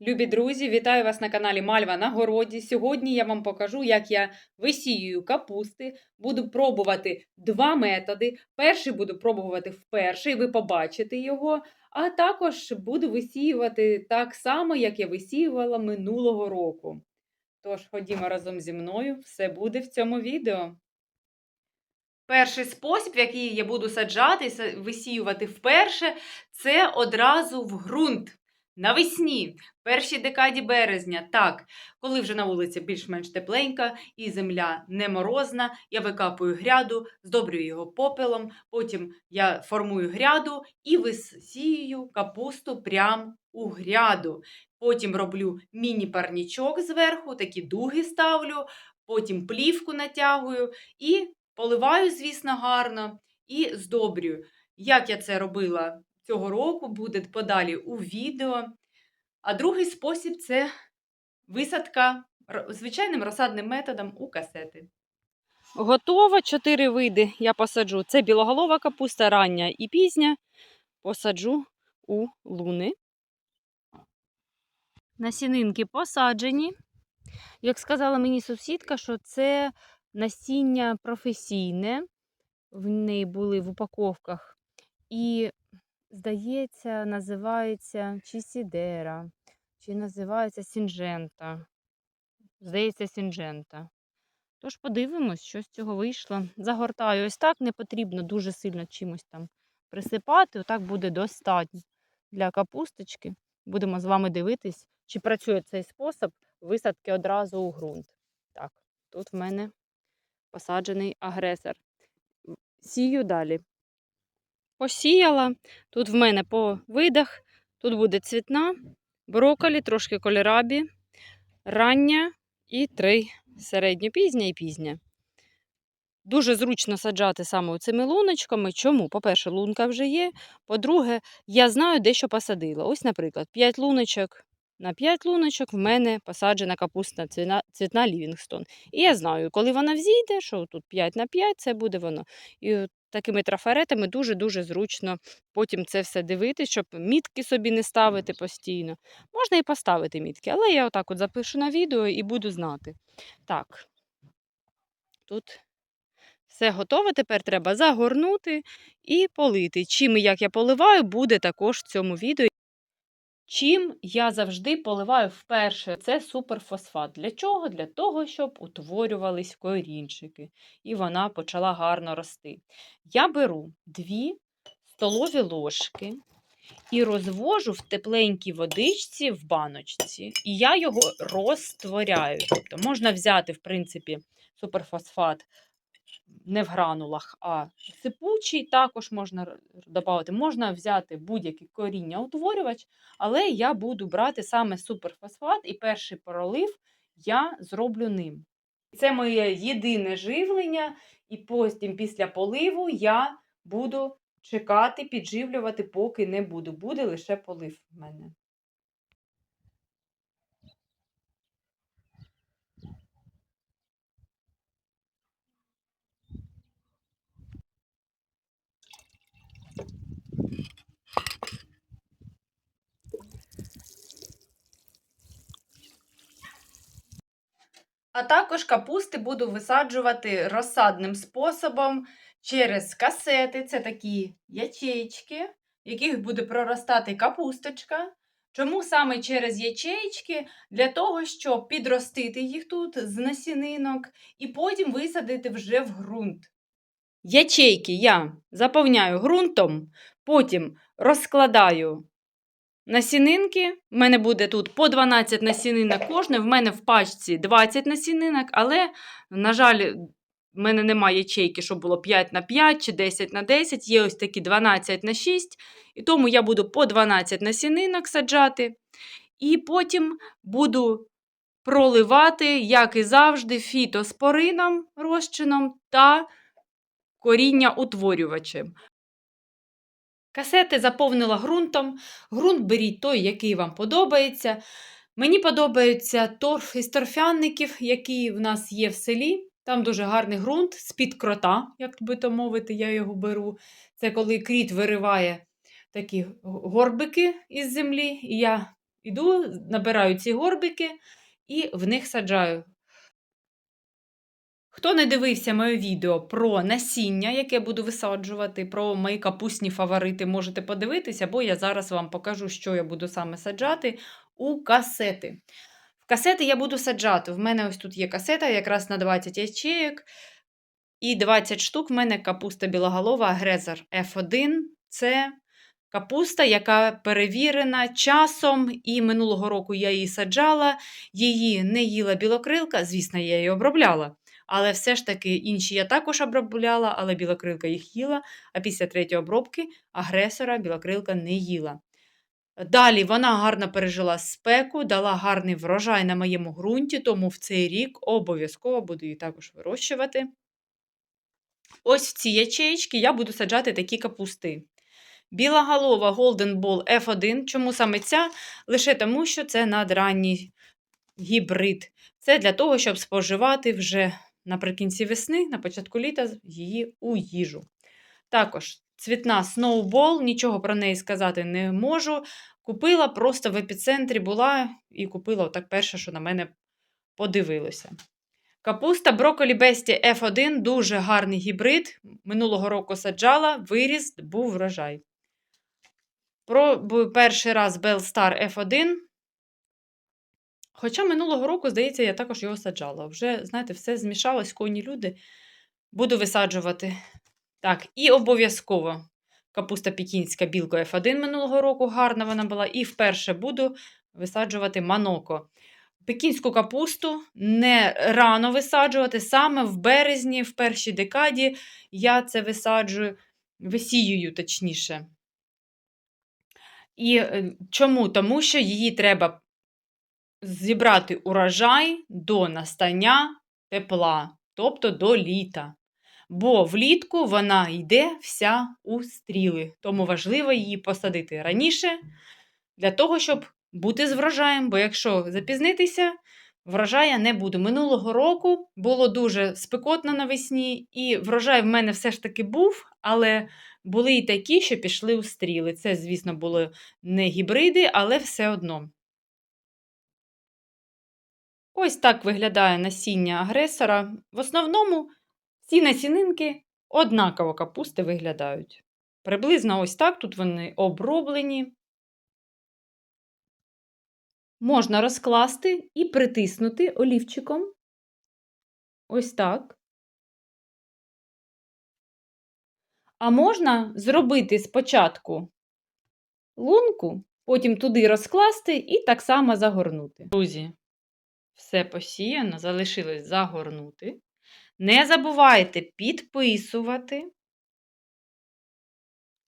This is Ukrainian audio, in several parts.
Любі друзі, вітаю вас на каналі Мальва на городі. Сьогодні я вам покажу, як я висіюю капусти. Буду пробувати два методи. Перший буду пробувати вперше, і ви побачите його. А також буду висіювати так само, як я висіювала минулого року. Тож, ходімо разом зі мною, все буде в цьому відео. Перший спосіб, в який я буду саджати і висіювати вперше, це одразу в ґрунт. Навесні, першій декаді березня, так, коли вже на вулиці більш-менш тепленька і земля не морозна, я викапую гряду, здобрюю його попелом, потім я формую гряду і висіюю капусту прямо у гряду. Потім роблю міні-парнічок зверху, такі дуги ставлю, потім плівку натягую і поливаю, звісно, гарно і здобрюю. Як я це робила цього року, буде подалі у відео. А другий спосіб це висадка звичайним розсадним методом у касети. Готово. Чотири види я посаджу. Це білоголова капуста, рання і пізня. Посаджу у луни. Насінинки посаджені. Як сказала мені сусідка, що це насіння професійне. В неї були в упаковках. І, здається, називається чи сідера, чи називається сінжента. Здається, сінжента. Тож подивимось, що з цього вийшло. Загортаю ось так, не потрібно дуже сильно чимось там присипати. Отак буде достатньо для капусточки. Будемо з вами дивитись, чи працює цей спосіб висадки одразу у ґрунт. Так, тут в мене посаджений агресор. Сію далі. Посіяла. Тут в мене по видах. Тут буде цвітна, брокколі, трошки кольорабі, рання і три середньопізня і пізня. Дуже зручно саджати саме цими луночками. Чому? По-перше, лунка вже є. По-друге, я знаю, де що посадила. Ось, наприклад, 5 луночок. На 5 луночок в мене посаджена капустна цвіна, цвітна Лівінгстон. І я знаю, коли вона взійде, що тут 5 на 5, це буде воно. І от такими трафаретами дуже-дуже зручно потім це все дивитись, щоб мітки собі не ставити постійно. Можна і поставити мітки, але я отак от запишу на відео і буду знати. Так, тут все готове. Тепер треба загорнути і полити. Чим і як я поливаю, буде також в цьому відео. Чим я завжди поливаю вперше, це суперфосфат. Для чого? Для того, щоб утворювались корінчики, і вона почала гарно рости. Я беру 2 столові ложки і розвожу в тепленькій водичці в баночці, і я його розтворяю. Тобто можна взяти, в принципі, суперфосфат не в гранулах, а сипучий, також можна додати. Можна взяти будь-який коріння утворювач, але я буду брати саме суперфосфат, і перший пролив я зроблю ним. Це моє єдине живлення, і потім після поливу я буду чекати, підживлювати, поки не буду. Буде лише полив в мене. А також капусти буду висаджувати розсадним способом через касети. Це такі ячейки, в яких буде проростати капусточка. Чому саме через ячейки? Для того, щоб підростити їх тут з насінинок і потім висадити вже в ґрунт. Ячейки я заповняю ґрунтом, потім розкладаю насінинки. В мене буде тут по 12 насінинок кожне. В мене в пачці 20 насінинок, але, на жаль, в мене немає ячейки, щоб було 5 на 5 чи 10 на 10. Є ось такі 12 на 6. І тому я буду по 12 насінинок саджати. І потім буду проливати, як і завжди, фітоспорином розчином та коріння утворювачем. Касети заповнила ґрунтом. Ґрунт беріть той, який вам подобається. Мені подобається торф із торфяників, який в нас є в селі. Там дуже гарний ґрунт з-під крота, як би то мовити, я його беру. Це коли кріт вириває такі горбики із землі, і я іду, набираю ці горбики і в них саджаю. Хто не дивився моє відео про насіння, яке буду висаджувати, про мої капусні фаворити, можете подивитися, бо я зараз вам покажу, що я буду саме саджати у касети. В касети я буду саджати. В мене ось тут є касета, якраз на 20 ячеїк. І 20 штук в мене капуста білоголова Грезер F1. Це капуста, яка перевірена часом, і минулого року я її саджала, її не їла білокрилка, звісно, я її обробляла. Але все ж таки інші я також обробляла, але білокрилка їх їла, а після третьої обробки агресора білокрилка не їла. Далі вона гарно пережила спеку, дала гарний врожай на моєму ґрунті, тому в цей рік обов'язково буду її також вирощувати. Ось в ці ячеїчки я буду саджати такі капусти. Біла голова Golden Ball F1. Чому саме ця? Лише тому, що це надранній гібрид. Це для того, щоб споживати вже наприкінці весни, на початку літа її у їжу. Також цвітна Snowball, нічого про неї сказати не можу. Купила просто в епіцентрі була і купила отак перше, що на мене подивилося. Капуста брокколі Бесті F1 дуже гарний гібрид. Минулого року саджала, виріс, був врожай. Пробую перший раз Bellstar F1. Хоча минулого року, здається, я також його саджала. Вже, знаєте, все змішалось, коні люди. Буду висаджувати. Так, і обов'язково капуста пекінська білка F1 минулого року, гарна вона була. І вперше буду висаджувати маноко. Пекінську капусту не рано висаджувати, саме в березні, в першій декаді я це висаджую, висіюю, точніше. І е, чому? Тому що її треба зібрати урожай до настання тепла, тобто до літа. Бо влітку вона йде вся у стріли, тому важливо її посадити раніше для того, щоб бути з врожаєм, бо якщо запізнитися, врожая не буде. Минулого року було дуже спекотно навесні, і врожай в мене все ж таки був, але були і такі, що пішли у стріли. Це, звісно, були не гібриди, але все одно. Ось так виглядає насіння агресора. В основному ці насінинки однаково капусти виглядають. Приблизно ось так тут вони оброблені. Можна розкласти і притиснути олівчиком. Ось так. А можна зробити спочатку лунку, потім туди розкласти і так само загорнути. Друзі, все посіяно, залишилось загорнути. Не забувайте підписувати,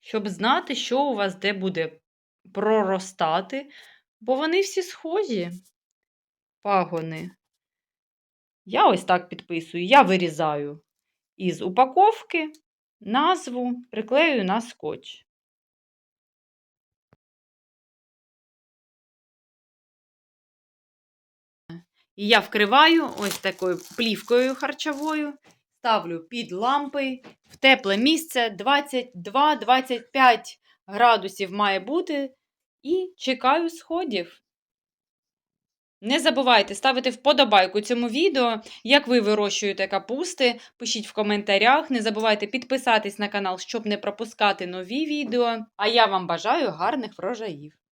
щоб знати, що у вас де буде проростати, бо вони всі схожі пагони. Я ось так підписую, я вирізаю із упаковки назву, приклею на скотч. І я вкриваю ось такою плівкою харчовою, ставлю під лампи в тепле місце 22-25 градусів має бути. І чекаю сходів. Не забувайте ставити вподобайку цьому відео, як ви вирощуєте капусти. Пишіть в коментарях. Не забувайте підписатись на канал, щоб не пропускати нові відео. А я вам бажаю гарних врожаїв!